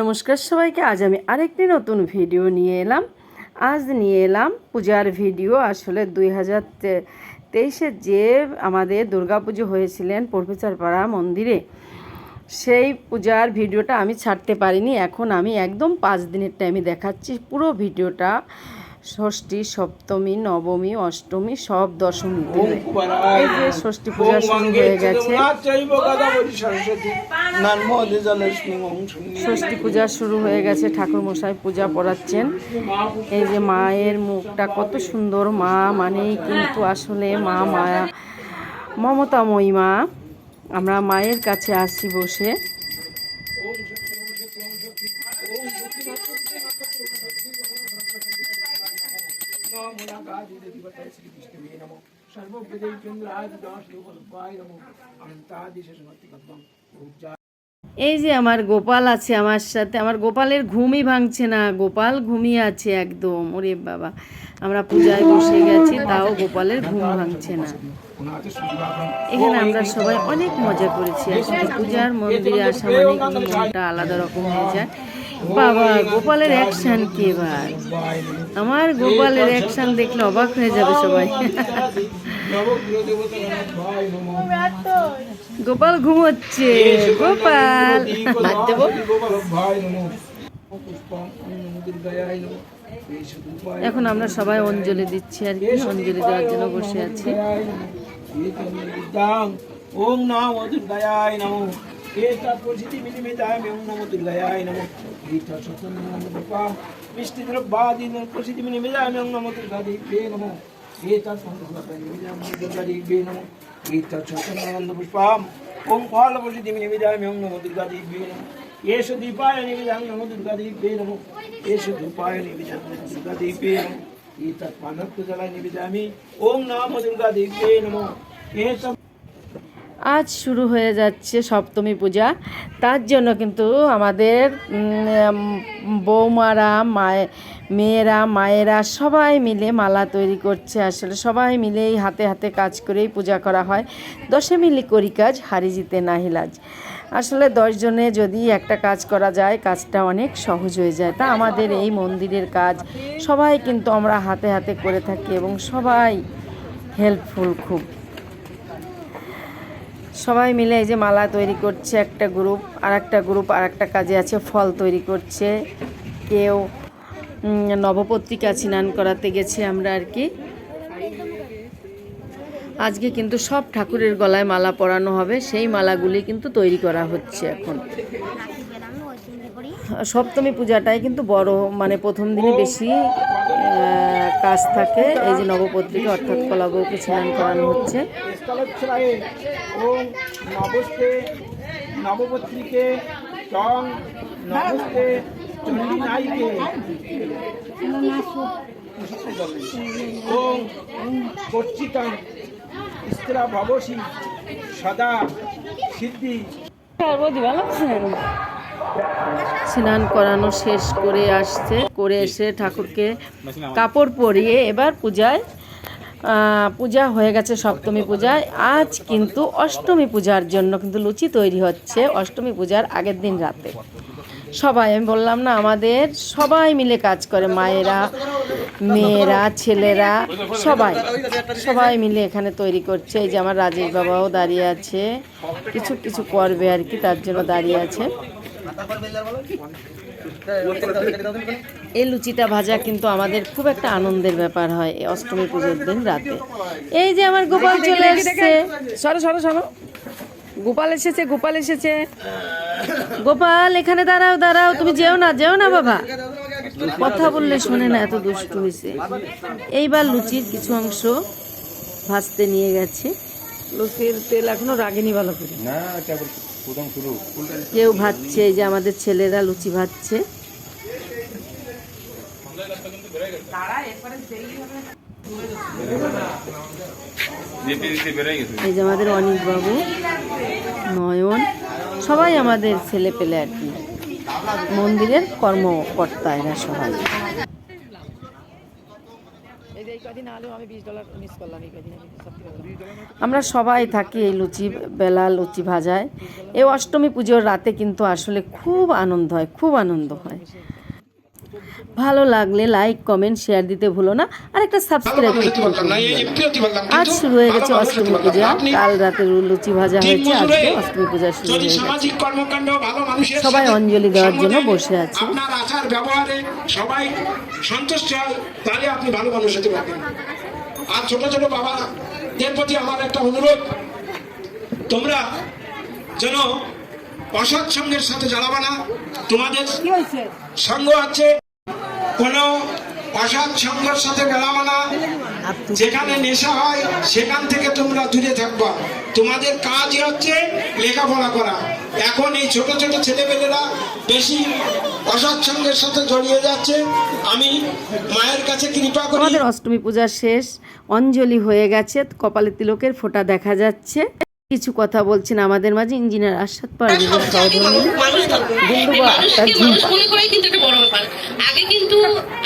নমস্কার সবাইকে, আজ আমি আরেকটি নতুন ভিডিও নিয়ে এলাম। আজ নিয়ে এলাম পূজার ভিডিও। আসলে দুই হাজার তেইশে যে আমাদের দুর্গাপুজো হয়েছিলেন প্রফেসর পাড়া মন্দিরে, সেই পূজার ভিডিওটা আমি ছাড়তে পারিনি। এখন আমি একদম পাঁচ দিনের টাইমে দেখাচ্ছি পুরো ভিডিওটা। ষষ্ঠী সপ্তমী নবমী অষ্টমী সব দশমী এই যে ষষ্ঠী পূজা শুরু হয়ে গেছে। ষষ্ঠী পূজা শুরু হয়ে গেছে ঠাকুর মশাই পূজা পড়াচ্ছেন। এই যে মায়ের মুখটা কত সুন্দর মা মানেই কিন্তু আসলে মা মায়া মমতাময়ী মা। আমরা মায়ের কাছে আসি বসে। এই যে আমার গোপাল আছে আমার সাথে, আমার গোপালের ঘুমই ভাঙছে না, গোপাল ঘুমিয়ে আছে একদম, ওরে বাবা। আমরা পূজায় বসে গেছি, তাও গোপালের ঘুম ভাঙছে না। এখানে আমরা সবাই অনেক মজা করেছি আসলে পূজার মন্দিরে আসা মানে মনটা আলাদা রকম হয়ে যায়। বাবা গোপালের অ্যাকশন কি এবার? আমার গোপালের অ্যাকশন দেখলে অবাক হয়ে যাবে সবাই। গোপাল ঘুমোচ্ছে গোপাল। এখন আমরা সবাই অঞ্জলি দিচ্ছি আর কি অঞ্জলি দেওয়ার জন্য বসে আছি। ওম নমো মিনিমিতায় ওম নমো। দুর্গায় নমো গীতা সতন নমো রূপা মিষ্টি দ্রব্যাদি প্রসিদ্ধি মিনিমিতায় ওম নমো দুর্গাদেবী নমো এতা সন্তোষায় ওম নমো দুর্গাদেবী নমো গীতা সতন নমো পুষ্পাম ওম ফল প্রসিদ্ধি মিনিমিতায় ওম নমো দুর্গাদেবী নমো এষ দীপায় নিবেদাং নমো দুর্গাদেবী নমো এষ ধূপায় নিবেদাং নমো দুর্গাদেবী নমো এতৎ পানত্ব জলায় নিবেদামি ওম নমো দুর্গাদেবী নমো এতৎ আজ শুরু হয়ে যাচ্ছে সপ্তমী পূজা। তার জন্য কিন্তু আমাদের বৌমারা, মায়ে, মেয়েরা, মায়েরা সবাই মিলে মালা তৈরি করছে। আসলে সবাই মিলেই হাতে হাতে কাজ করেই পূজা করা হয়। দশে মিলে করি কাজ, হারি জিতে নাহিলাজ আসলে দশজনে যদি একটা কাজ করা যায়, কাজটা অনেক সহজ হয়ে যায়। তা আমাদের এই মন্দিরের কাজ। সবাই কিন্তু আমরা হাতে হাতে করে থাকি এবং সবাই হেল্পফুল খুব। সবাই মিলে এই যে মালা তৈরি করছে একটা গ্রুপ আর একটা গ্রুপ আর একটা কাজে আছে, ফল তৈরি করছে। কেউ নবপত্রিকা স্নান করাতে গেছে আমরা আর কি। আজকে কিন্তু সব ঠাকুরের গলায় মালা পরানো হবে, সেই মালাগুলি কিন্তু তৈরি করা হচ্ছে এখন। সপ্তমী পূজাটাই কিন্তু বড় মানে প্রথম দিনে বেশি কাজ থাকে। এই যে নবপত্রিকা অর্থাৎ কলাবউকে স্নান করানো হচ্ছে। সদা সিদ্ধি স্নান করানো শেষ করে আসছে। করে এসে ঠাকুরকে কাপড় পরিয়ে এবার পূজায় পূজা হয়ে গেছে সপ্তমী পূজায়। আজ কিন্তু অষ্টমী পূজার জন্য কিন্তু লুচি তৈরি হচ্ছে অষ্টমী পূজার আগের দিন রাতে। সবাই, আমি বললাম না, আমাদের সবাই মিলে কাজ করে, মায়েরা, মেয়েরা, ছেলেরা, সবাই। সবাই মিলে এখানে তৈরি করছে। এই যে আমার রাজেশ বাবাও দাঁড়িয়ে আছে। কিছু কিছু করবে আর কি, তার জন্য দাঁড়িয়ে আছে। এই লুচিটা ভাজা কিন্তু আমাদের খুব একটা আনন্দের ব্যাপার হয় এই অষ্টমী পুজোর দিন রাতে। এই যে আমার গোপাল চলে এসেছে। সরো সরো সরো। গোপাল এসেছে গোপাল এসেছে। গোপাল এখানে দাঁড়াও দাঁড়াও। তুমি যেও না যেও না বাবা। কথা বললে শোনে না এত দুষ্টু হয়েছে এইবার লুচির কিছু অংশ ভাজতে নিয়ে গেছে। লুচির তেল এখনও রাগেনি ভালো করে। না কেবল প্রথম শুরু। কেউ ভাজছে এই যে আমাদের ছেলেরা লুচি ভাজছে। এই যে আমাদের অনিক বাবু নয়ন সবাই আমাদের ছেলে পেলে আর কি। মন্দিরের কর্মকর্তা এরা সবাই। আমরা সবাই থাকি এই লুচি, বেলা লুচি ভাজায়। এই অষ্টমী পুজোর রাতে কিন্তু আসলে খুব আনন্দ হয়, খুব আনন্দ হয়। ভালো লাগলে লাইক কমেন্ট শেয়ার দিতে ভুলো না। আর একটা সাবস্ক্রাইব করতে ভুলো না। আজ শুরু হয়ে গেছে অষ্টমী পূজা। কাল রাতে লুচি ভাজা হয়েছে আজকে অষ্টমী পূজা শুরু হয়ে গেছে। সামাজিক কর্মকাণ্ড ভালো মানুষের সবাই অঞ্জলি দেওয়ার জন্য বসে আছে। আপনার আচার ব্যবহারে সবাই সন্তুষ্ট হয় তাহলে আপনি ভালো মানুষ হতে পারবেন আর ছোট ছোট বাবাদের প্রতি আমার একটা অনুরোধ। তোমরা যেন অসৎ সঙ্গের সাথে জ্বালাবা না। তোমাদের সঙ্গ আছে। কোন অসৎ সঙ্গের সাথে মেলাবা না যেখানে নেশা হয়, সেখান থেকে তোমরা দূরে থাকবা। তোমাদের কাজ হচ্ছে লেখাপড়া করা। এখন এই ছোট ছোট ছেলেমেয়েরা বেশি অসৎসঙ্গের সাথে জড়িয়ে যাচ্ছে। আমি মায়ের কাছে কৃপা করি। আমাদের অষ্টমী পূজা শেষ, অঞ্জলি হয়ে গেছে, কপালে তিলকের ফোঁটা দেখা যাচ্ছে। কিছু কথা বলছেন আমাদের মাঝে ইঞ্জিনিয়ার আশাদ পারভেজের সহধর্মী মানুষ আক্তার ঝুম্পা কিন্তু একটা বড় ব্যাপার। আগে কিন্তু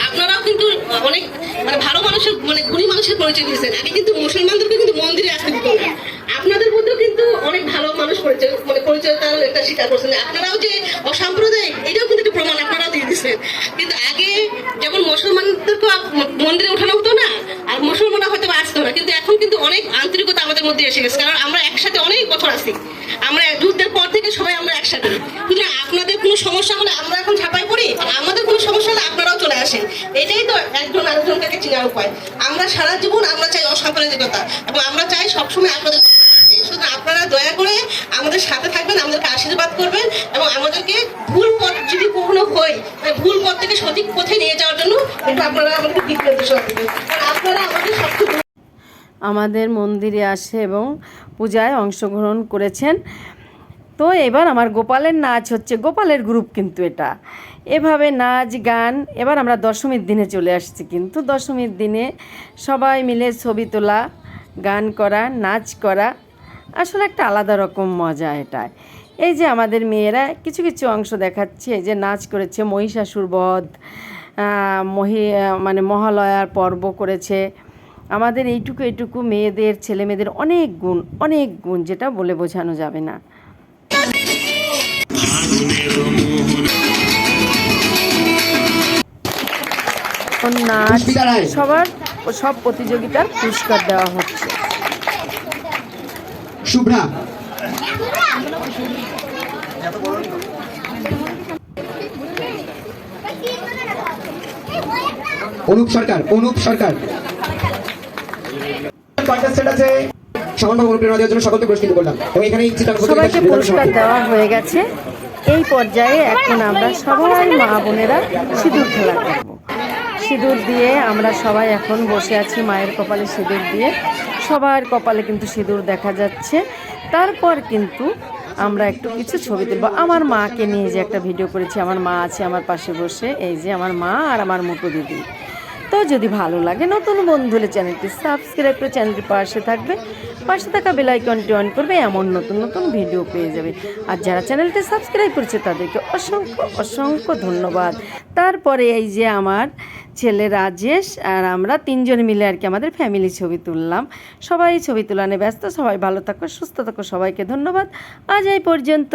আপনারাও কিন্তু অনেক মানে ভালো মানুষের মানে গুণী মানুষের পরিচয় দিয়েছেন। আগে কিন্তু মুসলমানদেরকে কিন্তু মন্দিরে আসতে দিত না আপনাদের মধ্যেও কিন্তু অনেক ভালো মানুষ পরিচয় মানে পরিচয়তার একটা স্বীকার করছেন। আপনারাও যে অসাম্প্রদায়িক এটাও কিন্তু একটা প্রমাণ আপনারাও দিয়ে দিচ্ছেন কিন্তু আগে যেমন মুসলমানদেরকে মন্দিরে ওঠানো হতো না আর মুসলমানরা হয়তো বা আসতো না কিন্তু এখন কিন্তু অনেক আন্তরিকতা আমাদের মধ্যে এসে গেছে। কারণ আমরা একসাথে অনেক বছর আছি। আমরা যুদ্ধের পর থেকে সবাই আমরা একসাথে। কিন্তু আপনাদের কোনো সমস্যা হলে আমরা এখন ঝাঁপাই পড়ি, আমাদের কোনো সমস্যা হলে আপনারাও চলে আসেন। এটাই তো একজন আরেকজনকে চেনার উপায়। আমরা সারা জীবন আমরা চাই অসাম্প্রদায়িকতা এবং আমরা চাই সবসময় আপনাদের শুধু আপনারা দয়া করে আমাদের সাথে থাকবেন, আমাদেরকে আশীর্বাদ করবেন এবং আমাদেরকে ভুল পথ যদি কখনো হয় ভুল পথ থেকে সঠিক পথে নিয়ে যাওয়ার জন্য একটু আপনারা আমাদেরকে দিক নির্দেশনা দেবেন। আপনারা আমাদের সবচেয়ে আমাদের মন্দিরে আসে এবং পূজায় অংশগ্রহণ করেছেন। তো এবার আমার গোপালের নাচ হচ্ছে, গোপালের গ্রুপ কিন্তু এটা। এভাবে নাচ, গান, এবার আমরা দশমীর দিনে চলে আসছি কিন্তু দশমীর দিনে সবাই মিলে ছবি তোলা, গান করা, নাচ করা, আসলে একটা আলাদা রকম মজা এটা। এই যে আমাদের মেয়েরা কিছু কিছু অংশ দেখাচ্ছে, এই যে নাচ করেছে মহিষাসুর বধ মহি মানে মহালয়ার পর্ব করেছে। আমাদের এইটুকু এইটুকু মেয়েদের ছেলে মেয়েদের অনেক গুণ অনেক গুণ যেটা বলে বোঝানো যাবে না। নাচ সবার সব প্রতিযোগিতার পুরস্কার দেওয়া হচ্ছে। শুভ্রা। অনুপ সরকার অনুপ সরকার। কন্টেস্টেন্ট আছে। সমানভাবে অনুপ্রেরণা দেওয়ার জন্য সকলকে পুরস্কৃত করলাম। এবং এখানে এই সবাইকে পুরস্কার দেওয়া হয়ে গেছে। এই পর্যায়ে এখন আমরা সবাই মা বোনেরা সিঁদুর খেলা করব সিঁদুর দিয়ে আমরা সবাই এখন বসে আছি মায়ের কপালে সিঁদুর দিয়ে। সবার কপালে কিন্তু সিঁদুর দেখা যাচ্ছে। তারপর কিন্তু আমরা একটু কিছু ছবি তুলবো। আমার মাকে নিয়ে যে একটা ভিডিও করেছি আমার মা আছে আমার পাশে বসে। এই যে আমার মা আর আমার মতো দিদি। তো যদি ভালো লাগে, নতুন বন্ধু হলে চ্যানেলটি সাবস্ক্রাইব করে চ্যানেলটি পাশে থাকবে। পাশে থাকা বেল আইকনটি অন করবে, এমন নতুন নতুন ভিডিও পেয়ে যাবে। আর যারা চ্যানেলটি সাবস্ক্রাইব করছে, তাদেরকে অসংখ্য অসংখ্য ধন্যবাদ। তারপরে এই যে আমার ছেলে রাজেশ, আর আমরা তিনজন মিলে আর কি আমাদের ফ্যামিলি ছবি তুললাম। সবাই ছবি তোলানে ব্যস্ত, সবাই ভালো থাকো, সুস্থ থাকো, সবাইকে ধন্যবাদ। আজ এই পর্যন্ত।